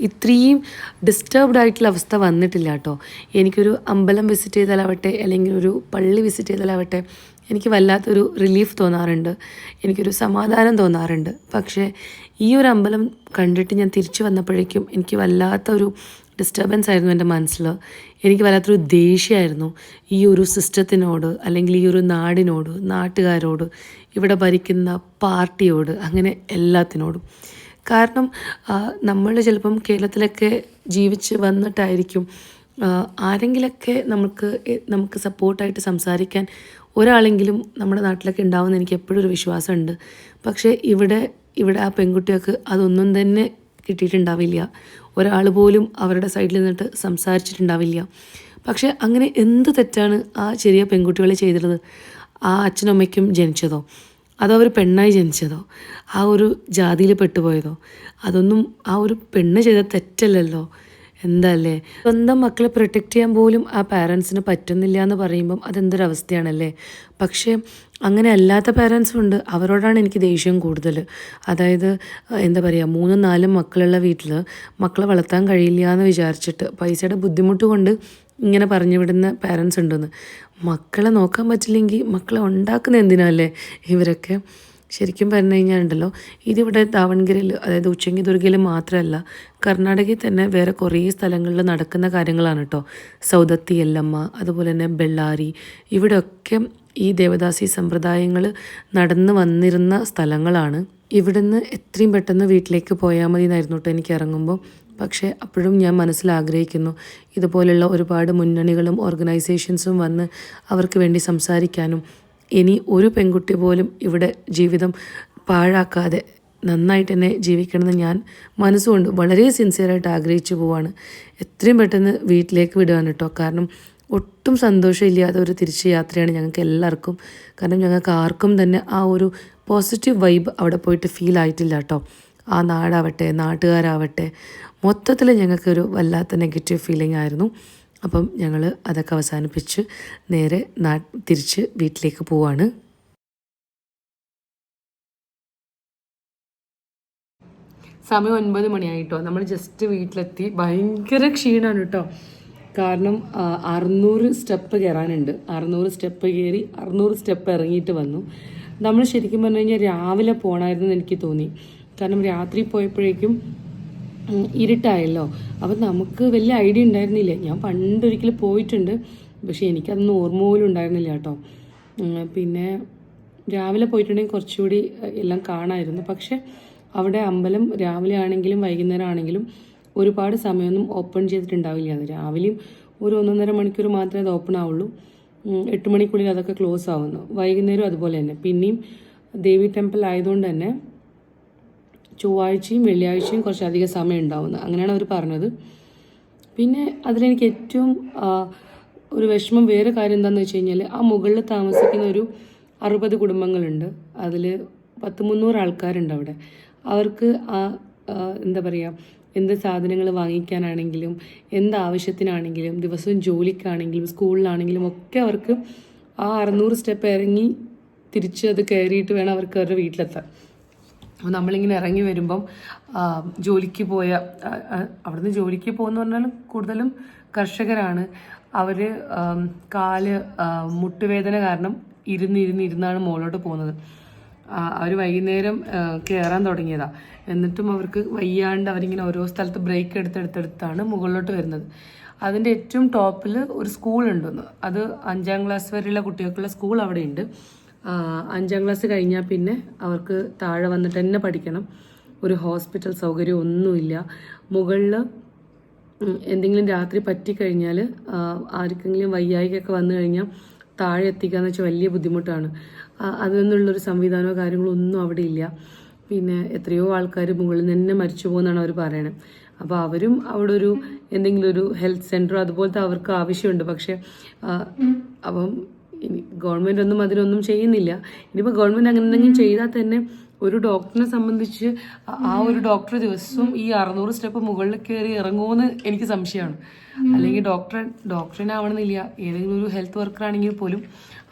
ഇത്രയും ഡിസ്റ്റർബ്ഡ് ആയിട്ടുള്ള അവസ്ഥ വന്നിട്ടില്ല കേട്ടോ. എനിക്കൊരു അമ്പലം വിസിറ്റ് ചെയ്താലാവട്ടെ അല്ലെങ്കിൽ ഒരു പള്ളി വിസിറ്റ് ചെയ്താലാവട്ടെ എനിക്ക് വല്ലാത്തൊരു റിലീഫ് തോന്നാറുണ്ട്. എനിക്കൊരു സമാധാനം തോന്നാറുണ്ട്. പക്ഷേ ഈ ഒരു അമ്പലം കണ്ടിട്ട് ഞാൻ തിരിച്ചു വന്നപ്പോഴേക്കും എനിക്ക് വല്ലാത്തൊരു ഡിസ്റ്റർബൻസ് ആയിരുന്നു എന്റെ മനസ്സിൽ. എനിക്ക് വല്ലാത്തൊരു ദേഷ്യമായിരുന്നു. ഈ ഒരു സിസ്റ്റത്തിനോട് അല്ലെങ്കിൽ ഈ ഒരു നാടിനോട് നാട്ടുകാരോട് ഇവിടെ ഭരിക്കുന്ന പാർട്ടിയോട് അങ്ങനെ എല്ലാത്തിനോടും. കാരണം നമ്മൾ ചിലപ്പം കേരളത്തിലൊക്കെ ജീവിച്ച് വന്നിട്ടായിരിക്കും ആരെങ്കിലൊക്കെ നമുക്ക് നമുക്ക് സപ്പോർട്ടായിട്ട് സംസാരിക്കാൻ ഒരാളെങ്കിലും നമ്മുടെ നാട്ടിലൊക്കെ ഉണ്ടാവുമെന്ന് എനിക്ക് എപ്പോഴും ഒരു വിശ്വാസമുണ്ട്. പക്ഷേ ഇവിടെ ഇവിടെ ആ പെൺകുട്ടികൾക്ക് അതൊന്നും തന്നെ കിട്ടിയിട്ടുണ്ടാവില്ല. ഒരാൾ പോലും അവരുടെ സൈഡിൽ നിന്നിട്ട് സംസാരിച്ചിട്ടുണ്ടാവില്ല. പക്ഷേ അങ്ങനെ എന്ത് തെറ്റാണ് ആ ചെറിയ പെൺകുട്ടികൾ ചെയ്തിരുന്നത് ആ അച്ഛനും അമ്മയ്ക്കും ജനിച്ചതോ? അതോ അവർ പെണ്ണായി ജനിച്ചതോ? ആ ഒരു ജാതിയിൽ പെട്ടുപോയതോ? അതൊന്നും ആ ഒരു പെണ്ണ് ചെയ്ത തെറ്റല്ലല്ലോ. എന്തല്ലേ? സ്വന്തം മക്കളെ പ്രൊട്ടക്റ്റ് ചെയ്യാൻ പോലും ആ പാരൻസിന് പറ്റുന്നില്ല എന്ന് പറയുമ്പം അതെന്തൊരവസ്ഥയാണല്ലേ? പക്ഷേ അങ്ങനെ അല്ലാത്ത പാരൻസും ഉണ്ട്. അവരോടാണ് എനിക്ക് ദേഷ്യം കൂടുതൽ അതായത് എന്താ പറയുക മൂന്നും നാലും മക്കളുള്ള വീട്ടിൽ മക്കളെ വളർത്താൻ കഴിയില്ല എന്ന് വിചാരിച്ചിട്ട് പൈസയുടെ ബുദ്ധിമുട്ട് കൊണ്ട് ഇങ്ങനെ പറഞ്ഞു വിടുന്ന പാരൻസ് ഉണ്ടെന്ന്. മക്കളെ നോക്കാൻ പറ്റില്ലെങ്കിൽ മക്കളെ ഉണ്ടാക്കുന്ന എന്തിനല്ലേ ഇവരൊക്കെ ശരിക്കും പറഞ്ഞു കഴിഞ്ഞാൽ ഉണ്ടല്ലോ ഇതിവിടെ ദാവൺഗിരിയിൽ അതായത് ഉച്ചങ്കി ദുർഗയിൽ മാത്രമല്ല കർണാടകയിൽ തന്നെ വേറെ കുറേ സ്ഥലങ്ങളിൽ നടക്കുന്ന കാര്യങ്ങളാണ് കേട്ടോ. സൗദത്തി എല്ലമ്മ അതുപോലെ തന്നെ ബെള്ളാരി ഇവിടെയൊക്കെ ഈ ദേവദാസി സമ്പ്രദായങ്ങൾ നടന്നു വന്നിരുന്ന സ്ഥലങ്ങളാണ്. ഇവിടുന്ന് എത്രയും പെട്ടെന്ന് വീട്ടിലേക്ക് പോയാൽ മതി എന്നായിരുന്നു കേട്ടോ എനിക്ക് ഇറങ്ങുമ്പോൾ. പക്ഷേ അപ്പോഴും ഞാൻ മനസ്സിലാഗ്രഹിക്കുന്നു ഇതുപോലുള്ള ഒരുപാട് മുന്നണികളും ഓർഗനൈസേഷൻസും വന്ന് അവർക്ക് വേണ്ടി സംസാരിക്കാനും ഇനി ഒരു പെൺകുട്ടി പോലും ഇവിടെ ജീവിതം പാഴാക്കാതെ നന്നായിട്ട് തന്നെ ജീവിക്കണമെന്ന് ഞാൻ മനസ്സുകൊണ്ട് വളരെ സിൻസിയറായിട്ട് ആഗ്രഹിച്ചു പോവാണ്. എത്രയും പെട്ടെന്ന് വീട്ടിലേക്ക് വിടുകയാണ് കേട്ടോ. കാരണം ഒട്ടും സന്തോഷമില്ലാത്ത ഒരു തിരിച്ചു യാത്രയാണ് ഞങ്ങൾക്ക് എല്ലാവർക്കും. കാരണം ഞങ്ങൾക്ക് ആർക്കും തന്നെ ആ ഒരു പോസിറ്റീവ് വൈബ് അവിടെ പോയിട്ട് ഫീൽ ആയിട്ടില്ല കേട്ടോ. ആ നാടാവട്ടെ നാട്ടുകാരാവട്ടെ മൊത്തത്തിൽ ഞങ്ങൾക്കൊരു വല്ലാത്ത നെഗറ്റീവ് ഫീലിംഗ് ആയിരുന്നു. അപ്പം ഞങ്ങൾ അതൊക്കെ അവസാനിപ്പിച്ച് നേരെ നാ തിരിച്ച് വീട്ടിലേക്ക് പോവാണ്. സമയം ഒൻപത് മണിയായിട്ടോ. നമ്മൾ ജസ്റ്റ് വീട്ടിലെത്തി. ഭയങ്കര ക്ഷീണമാണ് കേട്ടോ കാരണം അറുന്നൂറ് സ്റ്റെപ്പ് കയറാനുണ്ട് അറുന്നൂറ് സ്റ്റെപ്പ് കയറി അറുന്നൂറ് സ്റ്റെപ്പ് ഇറങ്ങിയിട്ട് വന്നു. നമ്മൾ ശരിക്കും പറഞ്ഞു കഴിഞ്ഞാൽ രാവിലെ പോകണമായിരുന്നു എനിക്ക് തോന്നി. കാരണം രാത്രി പോയപ്പോഴേക്കും ഇരുട്ടായല്ലോ. അപ്പം നമുക്ക് വലിയ ഐഡിയ ഉണ്ടായിരുന്നില്ല. ഞാൻ പണ്ടൊരിക്കൽ പോയിട്ടുണ്ട്. പക്ഷേ എനിക്കതൊന്നും ഓർമ്മ പോലും ഉണ്ടായിരുന്നില്ല കേട്ടോ. പിന്നെ രാവിലെ പോയിട്ടുണ്ടെങ്കിൽ കുറച്ചുകൂടി എല്ലാം കാണാമായിരുന്നു പക്ഷേ അവിടെ അമ്പലം രാവിലെ ആണെങ്കിലും വൈകുന്നേരം ആണെങ്കിലും ഒരുപാട് സമയമൊന്നും ഓപ്പൺ ചെയ്തിട്ടുണ്ടാവില്ല. അത് രാവിലെയും ഒരു ഒന്നൊന്നര മണിക്കൂർ മാത്രമേ അത് ഓപ്പൺ ആവുള്ളൂ. എട്ട് മണിക്കുള്ളിൽ അതൊക്കെ ക്ലോസ് ആവുന്നു. വൈകുന്നേരം അതുപോലെ തന്നെ. പിന്നെയും ദേവി ടെമ്പിൾ ആയതുകൊണ്ട് തന്നെ ചൊവ്വാഴ്ചയും വെള്ളിയാഴ്ചയും കുറച്ചധികം സമയം ഉണ്ടാവുന്നത്. അങ്ങനെയാണ് അവർ പറഞ്ഞത്. പിന്നെ അതിലെനിക്ക് ഏറ്റവും ഒരു വിഷമം വേറെ കാര്യം എന്താണെന്ന് വെച്ച് കഴിഞ്ഞാൽ ആ മുകളിൽ താമസിക്കുന്ന ഒരു അറുപത് കുടുംബങ്ങളുണ്ട്. അതിൽ പത്ത് മുന്നൂറ് ആൾക്കാരുണ്ട് അവിടെ. അവർക്ക് ആ എന്താ പറയുക എന്ത് സാധനങ്ങൾ വാങ്ങിക്കാനാണെങ്കിലും എന്ത് ആവശ്യത്തിനാണെങ്കിലും ദിവസവും ജോലിക്കാണെങ്കിലും സ്കൂളിലാണെങ്കിലും ഒക്കെ അവർക്ക് ആ അറുന്നൂറ് സ്റ്റെപ്പ് ഇറങ്ങി തിരിച്ച് അത് കയറിയിട്ട് വേണം അവർക്ക് അവരുടെ വീട്ടിലെത്താൻ. അപ്പോൾ നമ്മളിങ്ങനെ ഇറങ്ങി വരുമ്പം ജോലിക്ക് പോയ അവിടുന്ന് ജോലിക്ക് പോകുന്ന പറഞ്ഞാലും കൂടുതലും കർഷകരാണ്. അവർ കാൽ മുട്ടുവേദന കാരണം ഇരുന്ന് ഇരുന്ന് ഇരുന്നാണ് മുകളിലോട്ട് പോകുന്നത്. അവർ വൈകുന്നേരം കയറാൻ തുടങ്ങിയതാ. എന്നിട്ടും അവർക്ക് വയ്യാണ്ട് അവരിങ്ങനെ ഓരോ സ്ഥലത്ത് ബ്രേക്ക് എടുത്തെടുത്തെടുത്താണ് മുകളിലോട്ട് വരുന്നത്. അതിന്റെ ഏറ്റവും ടോപ്പിൽ ഒരു സ്കൂൾ ഉണ്ടെന്ന്. അത് അഞ്ചാം ക്ലാസ് വരെയുള്ള കുട്ടികൾക്കുള്ള സ്കൂൾ അവിടെ ഉണ്ട് ആ, അഞ്ചാം ക്ലാസ് കഴിഞ്ഞാൽ പിന്നെ അവർക്ക് താഴെ വന്നിട്ട് തന്നെ പഠിക്കണം. ഒരു ഹോസ്പിറ്റൽ സൗകര്യം ഒന്നുമില്ല. മുകളിൽ എന്തെങ്കിലും രാത്രി പറ്റിക്കഴിഞ്ഞാൽ ആർക്കെങ്കിലും വയ്യായികൊക്കെ വന്നു കഴിഞ്ഞാൽ താഴെ എത്തിക്കുക എന്ന് വെച്ചാൽ വലിയ ബുദ്ധിമുട്ടാണ്. അതിൽ നിന്നുള്ളൊരു സംവിധാനമോ കാര്യങ്ങളോ ഒന്നും അവിടെ ഇല്ല. പിന്നെ എത്രയോ ആൾക്കാർ മുകളിൽ തന്നെ മരിച്ചു പോകുന്നതാണ് അവർ പറയണത് അപ്പോൾ അവരും അവിടെ ഒരു എന്തെങ്കിലും ഒരു ഹെൽത്ത് സെന്ററോ അതുപോലത്തെ അവർക്ക് ആവശ്യമുണ്ട്. പക്ഷേ അപ്പം ഇനി ഗവൺമെന്റ് ഒന്നും അതിനൊന്നും ചെയ്യുന്നില്ല. ഇനിയിപ്പോൾ ഗവൺമെന്റ് അങ്ങനെ എന്തെങ്കിലും ചെയ്താൽ തന്നെ ഒരു ഡോക്ടറിനെ സംബന്ധിച്ച് ആ- ഒരു ഡോക്ടർ ദിവസവും ഈ അറുന്നൂറ് സ്റ്റെപ്പ് മുകളിൽ കയറി ഇറങ്ങുമെന്ന് എനിക്ക് സംശയമാണ്. അല്ലെങ്കിൽ ഡോക്ടർ ഡോക്ടറിനാവണമെന്നില്ല. ഏതെങ്കിലും ഒരു ഹെൽത്ത് വർക്കർ ആണെങ്കിൽ പോലും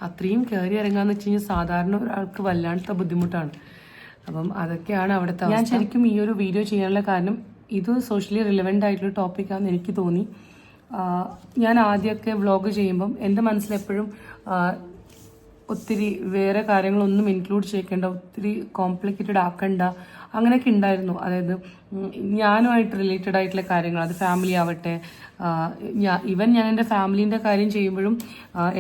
അത്രയും കയറി ഇറങ്ങാന്ന് വെച്ച് കഴിഞ്ഞാൽ സാധാരണ ഒരാൾക്ക് വല്ലാത്ത ബുദ്ധിമുട്ടാണ്. അപ്പം അതൊക്കെയാണ് അവിടുത്തെ ഞാൻ ശരിക്കും ഈ ഒരു വീഡിയോ ചെയ്യാനുള്ള കാരണം ഇത് സോഷ്യലി റിലവന്റ് ആയിട്ടുള്ള ടോപ്പിക്കാണെന്ന് എനിക്ക് തോന്നി. ഞാൻ ആദ്യമൊക്കെ വ്ളോഗ് ചെയ്യുമ്പം എന്റെ മനസ്സിലെപ്പോഴും ഒത്തിരി വേറെ കാര്യങ്ങളൊന്നും ഇൻക്ലൂഡ് ചെയ്യിക്കേണ്ട ഒത്തിരി കോംപ്ലിക്കേറ്റഡ് ആക്കണ്ട അങ്ങനെയൊക്കെ ഉണ്ടായിരുന്നു. അതായത് ഞാനുമായിട്ട് റിലേറ്റഡ് ആയിട്ടുള്ള കാര്യങ്ങൾ അത് ഫാമിലി ആവട്ടെ ഇവൻ ഞാൻ എന്റെ ഫാമിലീന്റെ കാര്യം ചെയ്യുമ്പോഴും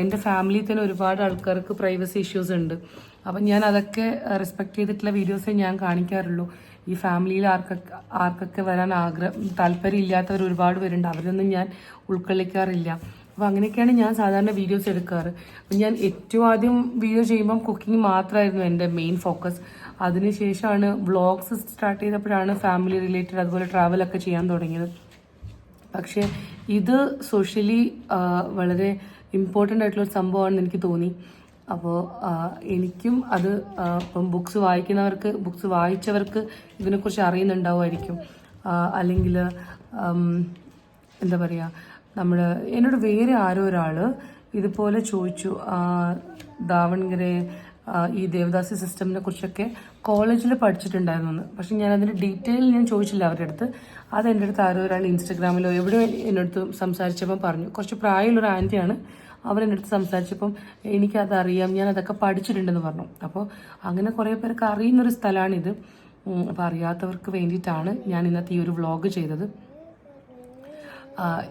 എന്റെ ഫാമിലിയിൽ തന്നെ ഒരുപാട് ആൾക്കാർക്ക് പ്രൈവസി ഇഷ്യൂസ് ഉണ്ട്. അപ്പം ഞാൻ അതൊക്കെ റെസ്പെക്ട് ചെയ്തിട്ടുള്ള വീഡിയോസേ ഞാൻ കാണിക്കാറുള്ളൂ. ഈ ഫാമിലിയിൽ ആർക്കൊക്കെ ആർക്കൊക്കെ വരാൻ ആഗ്രഹം താല്പര്യം ഇല്ലാത്തവർ ഒരുപാട് പേരുണ്ട്. അവരൊന്നും ഞാൻ ഉൾക്കൊള്ളിക്കാറില്ല. അപ്പോൾ അങ്ങനെയൊക്കെയാണ് ഞാൻ സാധാരണ വീഡിയോസ് എടുക്കാറ്. അപ്പം ഞാൻ ഏറ്റവും ആദ്യം വീഡിയോ ചെയ്യുമ്പം കുക്കിംഗ് മാത്രമായിരുന്നു എന്റെ മെയിൻ ഫോക്കസ് അതിനുശേഷമാണ് വ്ളോഗ്സ് സ്റ്റാർട്ട് ചെയ്തപ്പോഴാണ് ഫാമിലി റിലേറ്റഡ് അതുപോലെ ട്രാവലൊക്കെ ചെയ്യാൻ തുടങ്ങിയത്. പക്ഷേ ഇത് സോഷ്യലി വളരെ ഇമ്പോർട്ടന്റ് ആയിട്ടുള്ള സംഭവമാണെന്ന് എനിക്ക് തോന്നി. അപ്പോൾ എനിക്കും അത് ഇപ്പം ബുക്സ് വായിക്കുന്നവർക്ക് ബുക്സ് വായിച്ചവർക്ക് ഇതിനെക്കുറിച്ച് അറിയുന്നുണ്ടാവുമായിരിക്കും. അല്ലെങ്കിൽ എന്താ പറയുക നമ്മൾ എന്നോട് വേറെ ആരോ ഒരാൾ ഇതുപോലെ ചോദിച്ചു ദാവൺഗരെ ഈ ദേവദാസി സിസ്റ്റമിനെ കുറിച്ചൊക്കെ കോളേജിൽ പഠിച്ചിട്ടുണ്ടായിരുന്നു പക്ഷെ ഞാൻ അതിന്റെ ഡീറ്റെയിൽ ഞാൻ ചോദിച്ചില്ല അവരുടെ അടുത്ത്. അത് എന്റെ അടുത്ത് ആരോ ഒരാൾ ഇൻസ്റ്റഗ്രാമിലോ എവിടെയോ എന്റെ അടുത്ത് സംസാരിച്ചപ്പം പറഞ്ഞു. കുറച്ച് പ്രായമുള്ളൊരു ആന്റിയാണ് അവർ എന്റെ അടുത്ത് സംസാരിച്ചപ്പം എനിക്കത് അറിയാം ഞാൻ അതൊക്കെ പഠിച്ചിട്ടുണ്ടെന്ന് പറഞ്ഞു. അപ്പോൾ അങ്ങനെ കുറേ പേർക്ക് അറിയുന്നൊരു സ്ഥലമാണിത് അപ്പോൾ അറിയാത്തവർക്ക് വേണ്ടിയിട്ടാണ് ഞാൻ ഇന്നത്തെ ഈ ഒരു വ്ളോഗ് ചെയ്തത്.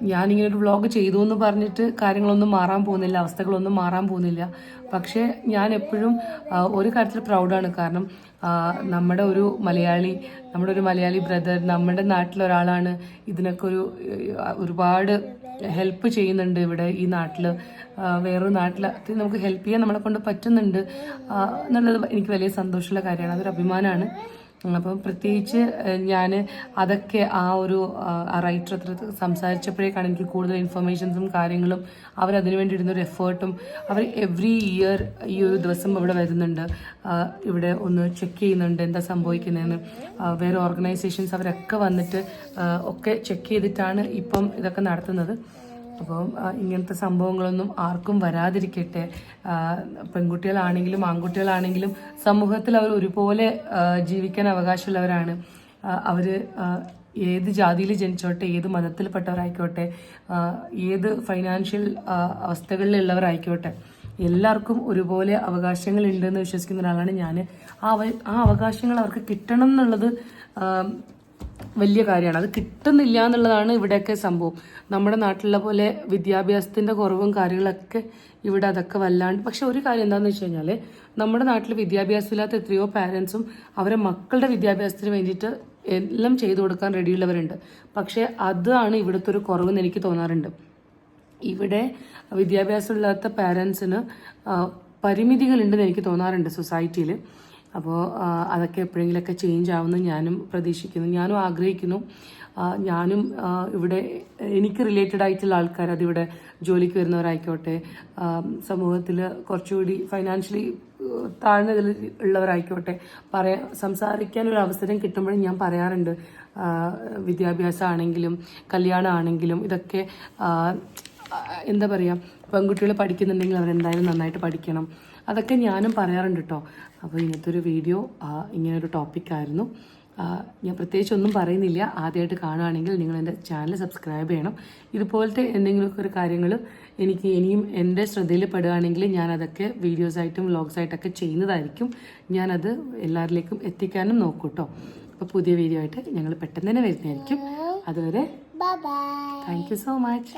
ഞാനിങ്ങനെ ഒരു വ്ളോഗ് ചെയ്തു എന്ന് പറഞ്ഞിട്ട് കാര്യങ്ങളൊന്നും മാറാൻ പോകുന്നില്ല അവസ്ഥകളൊന്നും മാറാൻ പോകുന്നില്ല. പക്ഷേ ഞാൻ എപ്പോഴും ഒരു കാര്യത്തിൽ പ്രൗഡാണ് കാരണം നമ്മുടെ ഒരു മലയാളി നമ്മുടെ ഒരു മലയാളി ബ്രദർ നമ്മുടെ നാട്ടിലൊരാളാണ് ഇതിനൊക്കെ ഒരു ഒരുപാട് ഹെൽപ്പ് ചെയ്യുന്നുണ്ട് ഇവിടെ ഈ നാട്ടിൽ വേറൊരു നാട്ടിൽ നമുക്ക് ഹെൽപ്പ് ചെയ്യാൻ നമ്മളെ കൊണ്ട് പറ്റുന്നുണ്ട് എന്നുള്ളത് എനിക്ക് വലിയ സന്തോഷമുള്ള കാര്യമാണ്. അതൊരു അഭിമാനമാണ്. അപ്പം പ്രത്യേകിച്ച് ഞാൻ അതൊക്കെ ആ ഒരു റൈറ്റർ അത്ര സംസാരിച്ചപ്പോഴേക്കാണ് എനിക്ക് കൂടുതൽ ഇൻഫർമേഷൻസും കാര്യങ്ങളും അവരതിനു വേണ്ടി ഇടുന്ന ഒരു എഫേർട്ടും അവർ എവ്രി ഇയർ ഈ ഒരു ദിവസം ഇവിടെ വരുന്നുണ്ട്. ഇവിടെ ഒന്ന് ചെക്ക് ചെയ്യുന്നുണ്ട് എന്താ സംഭവിക്കുന്നതെന്ന്. വേറെ ഓർഗനൈസേഷൻസ് അവരൊക്കെ വന്നിട്ട് ഒക്കെ ചെക്ക് ചെയ്തിട്ടാണ് ഇപ്പം ഇതൊക്കെ നടത്തുന്നത്. അപ്പം ഇങ്ങനത്തെ സംഭവങ്ങളൊന്നും ആർക്കും വരാതിരിക്കട്ടെ. പെൺകുട്ടികളാണെങ്കിലും ആൺകുട്ടികളാണെങ്കിലും സമൂഹത്തിൽ അവർ ഒരുപോലെ ജീവിക്കാൻ അവകാശമുള്ളവരാണ്. അവർ ഏത് ജാതിയിൽ ജനിച്ചോട്ടെ ഏത് മതത്തിൽപ്പെട്ടവരായിക്കോട്ടെ ഏത് ഫൈനാൻഷ്യൽ അവസ്ഥകളിലുള്ളവരായിക്കോട്ടെ എല്ലാവർക്കും ഒരുപോലെ അവകാശങ്ങൾ ഉണ്ടെന്ന് വിശ്വസിക്കുന്ന ഒരാളാണ് ഞാൻ ആ ആ അവകാശങ്ങൾ അവർക്ക് കിട്ടണം എന്നുള്ളത് വലിയ കാര്യമാണ്. അത് കിട്ടുന്നില്ല എന്നുള്ളതാണ് ഇവിടെയൊക്കെ സംഭവം. നമ്മുടെ നാട്ടിലെ പോലെ വിദ്യാഭ്യാസത്തിന്റെ കുറവും കാര്യങ്ങളൊക്കെ ഇവിടെ അതൊക്കെ വല്ലാണ്ട്. പക്ഷെ ഒരു കാര്യം എന്താണെന്ന് വെച്ച് കഴിഞ്ഞാൽ നമ്മുടെ നാട്ടിൽ വിദ്യാഭ്യാസമില്ലാത്ത എത്രയോ പാരൻസും അവരെ മക്കളുടെ വിദ്യാഭ്യാസത്തിന് വേണ്ടിയിട്ട് എല്ലാം ചെയ്തു കൊടുക്കാൻ റെഡിയുള്ളവരുണ്ട് പക്ഷെ അതാണ് ഇവിടുത്തെ ഒരു കുറവെന്ന് എനിക്ക് തോന്നാറുണ്ട്. ഇവിടെ വിദ്യാഭ്യാസമില്ലാത്ത പാരൻസിന് പരിമിതികളുണ്ടെന്ന് എനിക്ക് തോന്നാറുണ്ട് സൊസൈറ്റിയിൽ അപ്പോൾ അതൊക്കെ എപ്പോഴെങ്കിലൊക്കെ ചേഞ്ച് ആവുമെന്ന് ഞാനും പ്രതീക്ഷിക്കുന്നു. ഞാനും ആഗ്രഹിക്കുന്നു. ഞാനും ഇവിടെ എനിക്ക് റിലേറ്റഡ് ആയിട്ടുള്ള ആൾക്കാർ അതിവിടെ ജോലിക്ക് വരുന്നവരായിക്കോട്ടെ സമൂഹത്തിൽ കുറച്ചുകൂടി ഫൈനാൻഷ്യലി താഴ്ന്നതിൽ ഉള്ളവരായിക്കോട്ടെ പറയാ സംസാരിക്കാൻ ഒരു അവസരം കിട്ടുമ്പോഴും ഞാൻ പറയാറുണ്ട്. വിദ്യാഭ്യാസമാണെങ്കിലും കല്യാണമാണെങ്കിലും ഇതൊക്കെ എന്താ പറയുക പെൺകുട്ടികൾ പഠിക്കുന്നുണ്ടെങ്കിൽ അവരെന്തായാലും നന്നായിട്ട് പഠിക്കണം. അതൊക്കെ ഞാനും പറയാറുണ്ട് കേട്ടോ അപ്പോൾ ഇങ്ങനത്തെ ഒരു വീഡിയോ ഇങ്ങനൊരു ടോപ്പിക്കായിരുന്നു ഞാൻ പ്രത്യേകിച്ച് ഒന്നും പറയുന്നില്ല. ആദ്യമായിട്ട് കാണുകയാണെങ്കിൽ നിങ്ങൾ എന്റെ ചാനൽ സബ്സ്ക്രൈബ് ചെയ്യണം. ഇതുപോലത്തെ എന്തെങ്കിലുമൊക്കെ ഒരു കാര്യങ്ങൾ എനിക്ക് ഇനിയും എന്റെ ശ്രദ്ധയിൽ പെടുകയാണെങ്കിൽ ഞാനതൊക്കെ വീഡിയോസായിട്ടും വ്ളോഗ്സായിട്ടൊക്കെ ചെയ്യുന്നതായിരിക്കും. ഞാനത് എല്ലാവരിലേക്കും എത്തിക്കാനും നോക്കും കേട്ടോ അപ്പോൾ പുതിയ വീഡിയോ ആയിട്ട് ഞങ്ങൾ പെട്ടെന്ന് തന്നെ വരുന്നതായിരിക്കും. അതുവരെ. Thank you so much